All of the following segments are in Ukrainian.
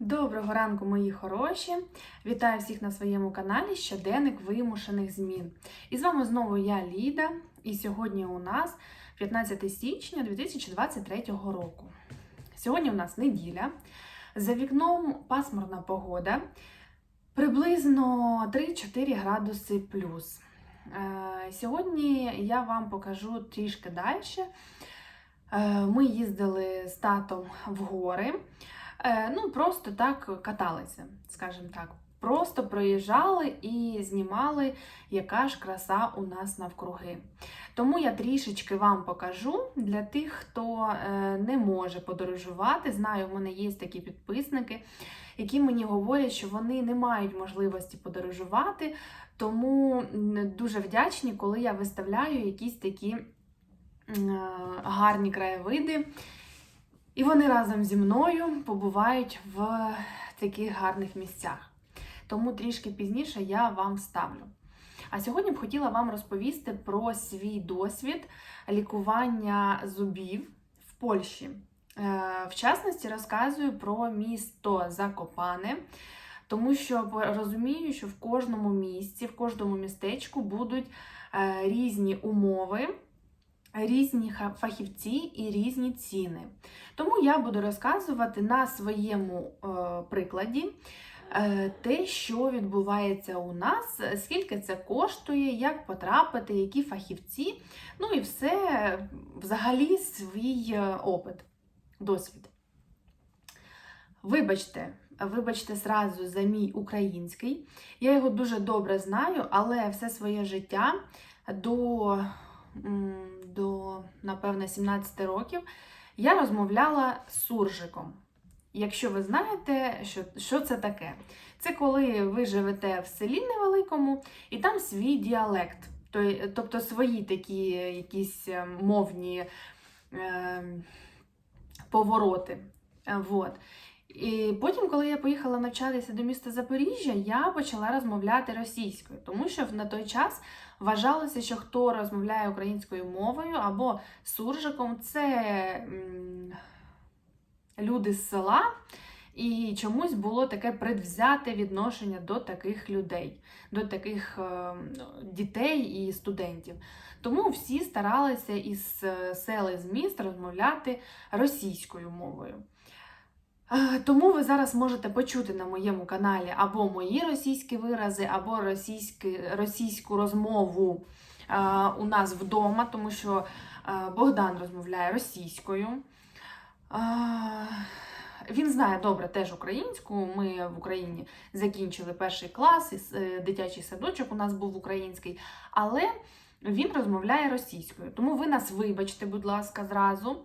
Доброго ранку, мої хороші! Вітаю всіх на своєму каналі Щоденник вимушених змін. І з вами знову я Ліда, і сьогодні у нас 15 січня 2023 року. Сьогодні у нас неділя. За вікном пасмурна погода, приблизно 3-4 градуси плюс. Е, Сьогодні я вам покажу трішки далі. Е, Ми їздили з татом в гори. Е, Ну, просто так каталися, скажімо так. Просто проїжджали і знімали, яка ж краса у нас навкруги. Тому я трішечки вам покажу для тих, хто е, не може подорожувати. Знаю, в мене є такі підписники, які мені говорять, що вони не мають можливості подорожувати. Тому дуже вдячні, коли я виставляю якісь такі е, гарні краєвиди. І вони разом зі мною побувають в таких гарних місцях. Тому трішки пізніше я вам ставлю. А сьогодні б хотіла вам розповісти про свій досвід лікування зубів в Польщі. Е, В частності розказую про місто Закопане, тому що розумію, що в кожному місці, в кожному містечку будуть е, різні умови різні фахівці і різні ціни. Тому я буду розказувати на своєму е, прикладі е, те, що відбувається у нас, скільки це коштує, як потрапити, які фахівці, ну і все взагалі свій е, опит, досвід. Вибачте, вибачте зразу за мій український. Я його дуже добре знаю, але все своє життя до до, напевне, 17 років я розмовляла з суржиком. Якщо ви знаєте, що, що це таке, це коли ви живете в селі невеликому і там свій діалект, тобто свої такі якісь е, мовні е, повороти. Е, Вот. І потім, коли я поїхала навчатися до міста Запоріжжя, я почала розмовляти російською, тому що на той час вважалося, що хто розмовляє українською мовою або суржиком, це люди з села, і чомусь було таке предвзяте відношення до таких людей, до таких е, дітей і студентів. Тому всі старалися із е, сел і з міст розмовляти російською мовою. Е, Тому ви зараз можете почути на моєму каналі або мої російські вирази, або російські, російську розмову е, у нас вдома, тому що е, Богдан розмовляє російською. Він знає добре теж українську. Ми в Україні закінчили перший клас, і дитячий садочок у нас був український, але він розмовляє російською. Тому ви нас вибачте, будь ласка, зразу.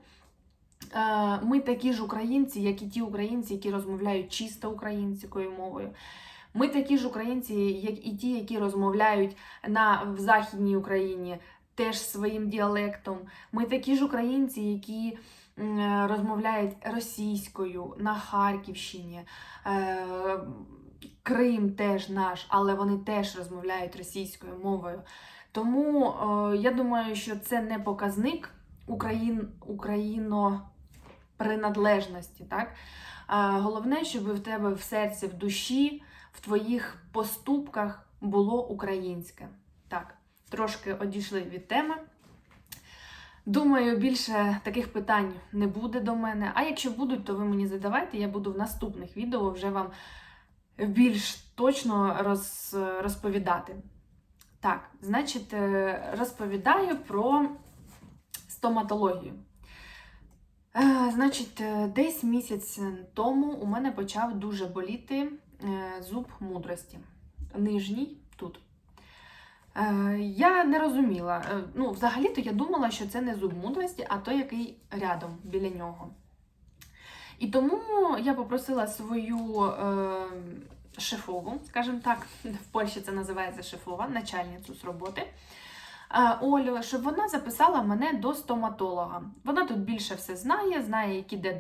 Е, Ми такі ж українці, як і ті українці, які розмовляють чисто українською мовою. Ми такі ж українці, як і ті, які розмовляють на, в Західній Україні теж своїм діалектом. Ми такі ж українці, які е, розмовляють російською на Харківщині. Е, Крим теж наш, але вони теж розмовляють російською мовою. Тому я думаю, що це не показник Україн, Україно принадлежності. Так? Головне, щоб в тебе в серці, в душі, в твоїх поступках було українське. Так, трошки одійшли від теми. Думаю, більше таких питань не буде до мене. А якщо будуть, то ви мені задавайте. Я буду в наступних відео вже вам більш точно роз, розповідати. Так, значить, е, розповідаю про стоматологію. Е, Значить, е, десь місяць тому у мене почав дуже боліти е, зуб мудрості. Нижній тут. Я не розуміла. Ну, взагалі-то я думала, що це не зуб мудрості, а той, який рядом біля нього. І тому я попросила свою е, шефову, скажімо так, в Польщі це називається шефова, начальницю з роботи. Е, Олю, щоб вона записала мене до стоматолога. Вона тут більше все знає, знає, які де е,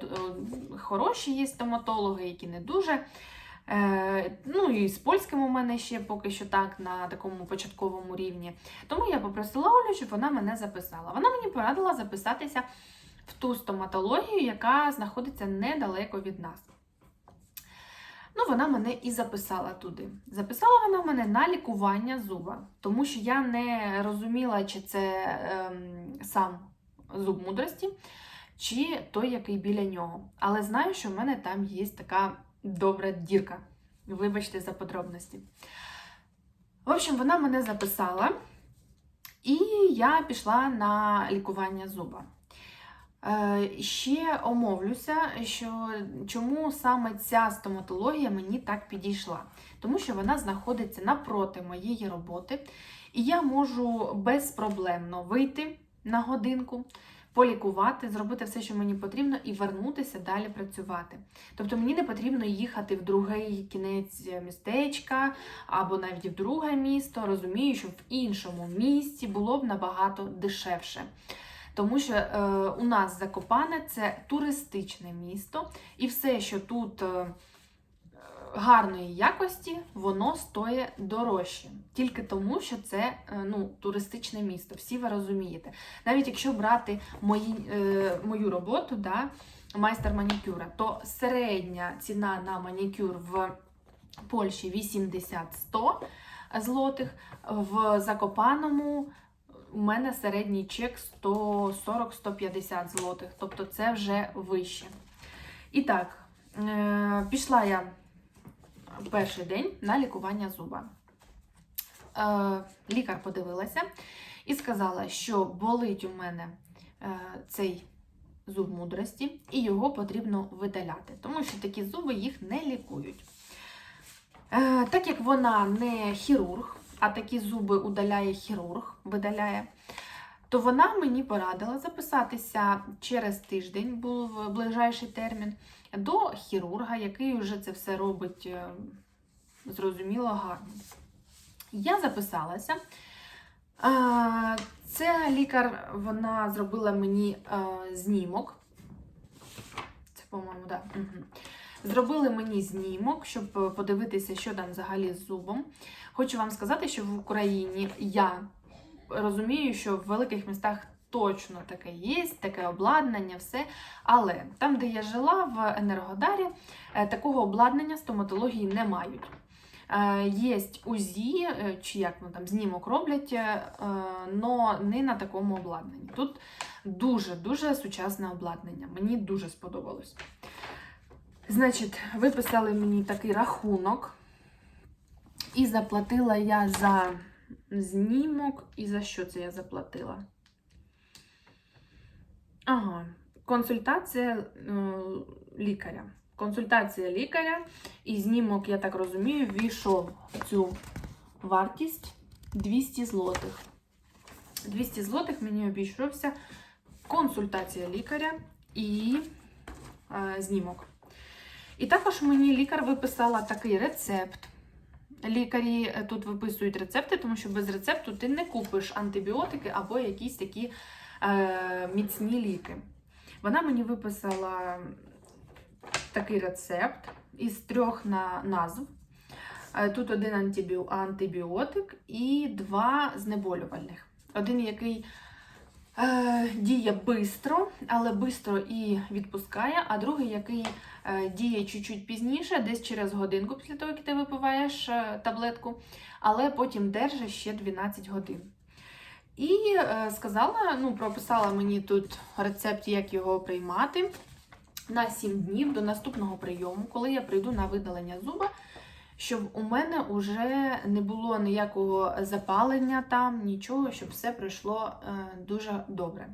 хороші є стоматологи, які не дуже. Е, ну і з польським у мене ще поки що так на такому початковому рівні. Тому я попросила Олю, щоб вона мене записала. Вона мені порадила записатися в ту стоматологію, яка знаходиться недалеко від нас. Ну, вона мене і записала туди. Записала вона мене на лікування зуба, тому що я не розуміла, чи це ем, сам зуб мудрості, чи той, який біля нього. Але знаю, що в мене там є така добра дірка. Вибачте за подробності. В общем, вона мене записала, і я пішла на лікування зуба. Е, Ще омовлюся, що чому саме ця стоматологія мені так підійшла. Тому що вона знаходиться напроти моєї роботи, і я можу безпроблемно вийти на годинку, полікувати, зробити все, що мені потрібно, і вернутися далі працювати. Тобто мені не потрібно їхати в другий кінець містечка або навіть в друге місто. Розумію, що в іншому місті було б набагато дешевше. Тому що е, у нас Закопане це туристичне місто, і все, що тут е, гарної якості, воно стоїть дорожче. Тільки тому, що це е, ну, туристичне місто. Всі ви розумієте. Навіть якщо брати мої, е, мою роботу, да, майстер манікюра, то середня ціна на манікюр в Польщі 80-100 злотих, в Закопаному у мене середній чек 140-150 злотих, тобто це вже вище. І так, е, пішла я перший день на лікування зуба. Е, Лікар подивилася і сказала, що болить у мене е, цей зуб мудрості, і його потрібно видаляти, тому що такі зуби їх не лікують. Так як вона не хірург, а такі зуби удаляє хірург, видаляє, то вона мені порадила записатися через тиждень, був ближайший термін, до хірурга, який вже це все робить е, зрозуміло гарно. Я записалася. Е, Ця лікар вона зробила мені е, знімок. Це, по-моєму, так. Да. Зробили мені знімок, щоб подивитися, що там взагалі з зубом. Хочу вам сказати, що в Україні я розумію, що в великих містах точно таке є, таке обладнання, все. Але там, де я жила, в Енергодарі, е, такого обладнання стоматології не мають. Є УЗІ, е, чи як ну, там знімок роблять, але не на такому обладнанні. Тут дуже-дуже сучасне обладнання. Мені дуже сподобалось. Значить, виписали мені такий рахунок, і заплатила я за знімок. І за що це я заплатила? Ага, консультація е, лікаря. Консультація лікаря, і знімок, я так розумію, ввійшов в цю вартість 200 злотих. 200 злотих мені обійшовся консультація лікаря і е, знімок. І також мені лікар виписала такий рецепт. Лікарі е, тут виписують рецепти, тому що без рецепту ти не купиш антибіотики або якісь такі е, міцні ліки. Вона мені виписала такий рецепт із трьох на назв. Е, тут один антибіотик і два знеболювальних. Один, який діє швидко, але швидко і відпускає, а другий, який е, діє чуть-чуть пізніше, десь через годинку після того, як ти випиваєш е, таблетку, але потім держить ще 12 годин. І е, сказала, ну, прописала мені тут рецепт, як його приймати на 7 днів до наступного прийому, коли я прийду на видалення зуба, щоб у мене вже не було ніякого запалення там, нічого, щоб все пройшло е, дуже добре.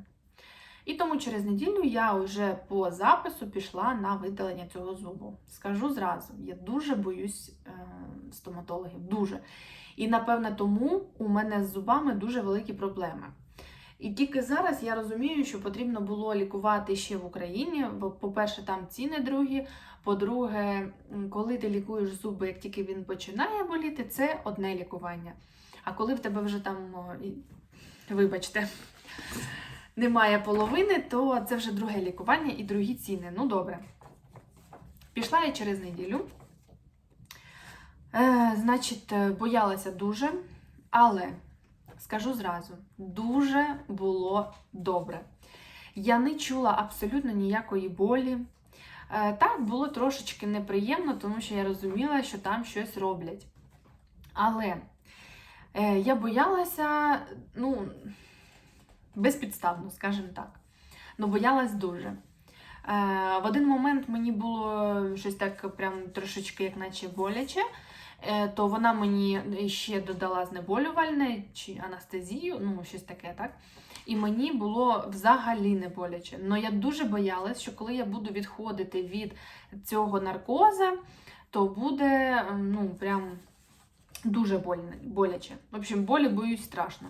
І тому через неділю я вже по запису пішла на видалення цього зубу. Скажу зразу, я дуже боюсь е, стоматологів, дуже. І, напевне, тому у мене з зубами дуже великі проблеми. І тільки зараз я розумію, що потрібно було лікувати ще в Україні. Бо, по-перше, там ціни другі. По-друге, коли ти лікуєш зуби, як тільки він починає боліти, це одне лікування. А коли в тебе вже там, вибачте, немає половини, то це вже друге лікування і другі ціни. Ну, добре. Пішла я через неділю. Е, Значить, боялася дуже, але. Скажу зразу, дуже було добре. Я не чула абсолютно ніякої болі. Е, Так, було трошечки неприємно, тому що я розуміла, що там щось роблять. Але е, я боялася, ну, безпідставно, скажімо так. Ну, боялась дуже. Е, В один момент мені було щось так прям трошечки, як наче боляче, то вона мені ще додала знеболювальне чи анестезію, ну, щось таке, так? І мені було взагалі не боляче. Але я дуже боялась, що коли я буду відходити від цього наркоза, то буде ну, прям дуже боляче. В общем, болі боюсь страшно.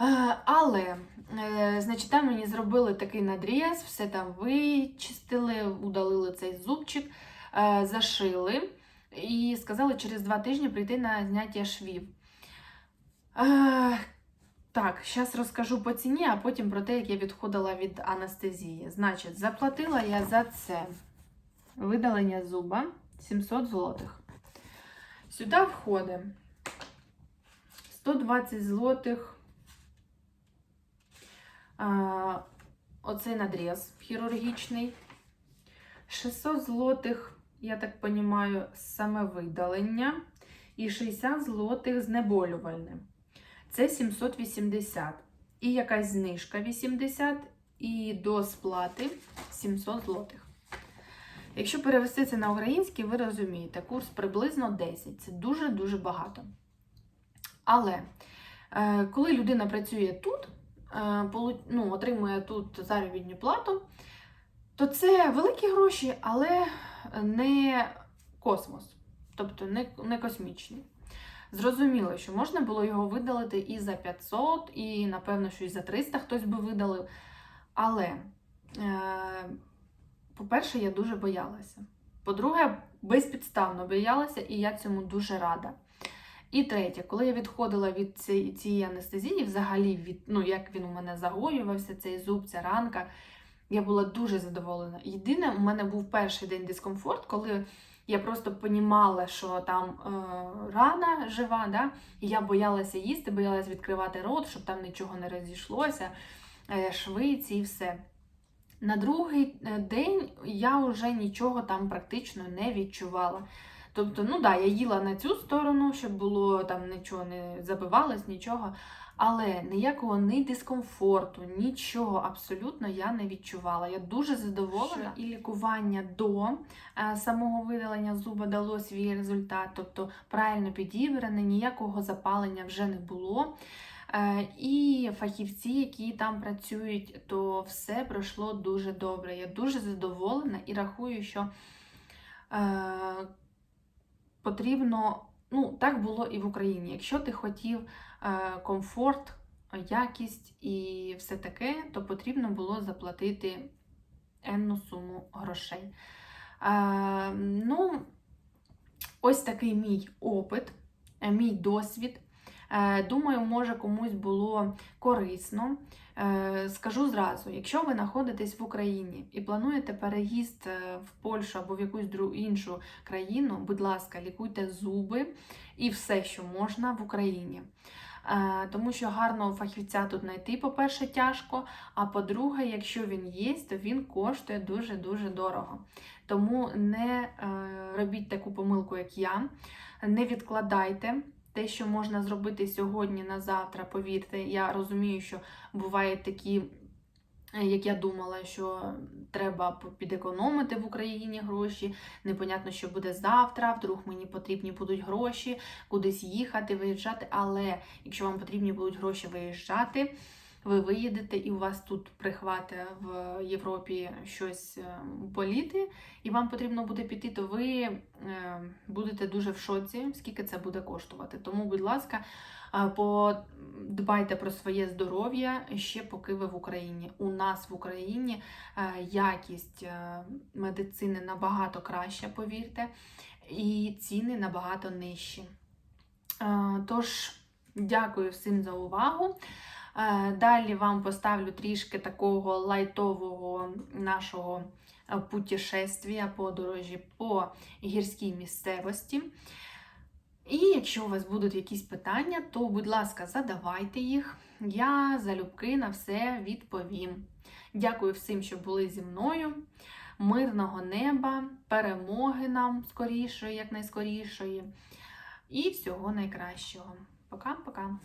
Е, Але, е, значить, там мені зробили такий надріз, все там вичистили, удалили цей зубчик, е, зашили і сказали через два тижні прийти на зняття швів. Е, Так, зараз розкажу по ціні, а потім про те, як я відходила від анестезії. Значить, заплатила я за це видалення зуба 700 злотих. Сюди входить 120 злотих. Оцей надріз хірургічний. 600 злотих, я так розумію, саме видалення. І 60 злотих знеболювальне. Це 780. І якась знижка 80, і до сплати 700 злотих. Якщо перевести це на український, ви розумієте, курс приблизно 10. Це дуже-дуже багато. Але е, коли людина працює тут, е, ну, отримує тут заробітну плату, то це великі гроші, але не космос, тобто не, не космічні. Зрозуміло, що можна було його видалити і за 500, і, напевно, що і за 300 хтось би видалив. Але, е, по-перше, я дуже боялася. По-друге, безпідставно боялася, і я цьому дуже рада. І третє, коли я відходила від цієї анестезії, взагалі, від, ну, як він у мене загоювався, цей зуб, ця ранка, я була дуже задоволена. Єдине, у мене був перший день дискомфорт, коли я просто понімала, що там е, рана жива, да? і я боялася їсти, боялася відкривати рот, щоб там нічого не розійшлося, е, швиці і все. На другий е, день я вже нічого там практично не відчувала. Тобто, ну да, я їла на цю сторону, щоб було там нічого не забивалось, нічого. Але ніякого ні дискомфорту, нічого абсолютно я не відчувала. Я дуже задоволена, і лікування до е, самого видалення зуба дало свій результат, тобто правильно підібране, ніякого запалення вже не було. Е, і фахівці, які там працюють, то все пройшло дуже добре. Я дуже задоволена і рахую, що е, потрібно, ну, так було і в Україні. Якщо ти хотів комфорт, якість і все таке, то потрібно було заплатити енну суму грошей. Е, ну, Ось такий мій опит, е, мій досвід. Е, думаю, може комусь було корисно. Е, скажу зразу: якщо ви знаходитесь в Україні і плануєте переїзд е, в Польщу або в якусь іншу країну, будь ласка, лікуйте зуби і все, що можна в Україні. Тому що гарного фахівця тут знайти, по-перше, тяжко. А по-друге, якщо він є, то він коштує дуже-дуже дорого. Тому не робіть таку помилку, як я. Не відкладайте те, що можна зробити сьогодні на завтра, повірте, я розумію, що бувають такі. Е, як я думала, що треба підекономити в Україні гроші, непонятно, що буде завтра, вдруг мені потрібні будуть гроші, кудись їхати, виїжджати. Але якщо вам потрібні будуть гроші виїжджати, ви виїдете і у вас тут прихвате в Європі щось е, боліти, і вам потрібно буде піти, то ви е, будете дуже в шоці, скільки це буде коштувати. Тому, будь ласка, е, подбайте про своє здоров'я ще поки ви в Україні. У нас в Україні якість медицини набагато краща, повірте, і ціни набагато нижчі. Тож, дякую всім за увагу. Е, далі вам поставлю трішки такого лайтового нашого е, путешествія, подорожі по гірській місцевості. І якщо у вас будуть якісь питання, то, будь ласка, задавайте їх. Я залюбки на все відповім. Дякую всім, що були зі мною. мирного неба, перемоги нам скорішої, якнайскорішої. І всього найкращого. Пока-пока.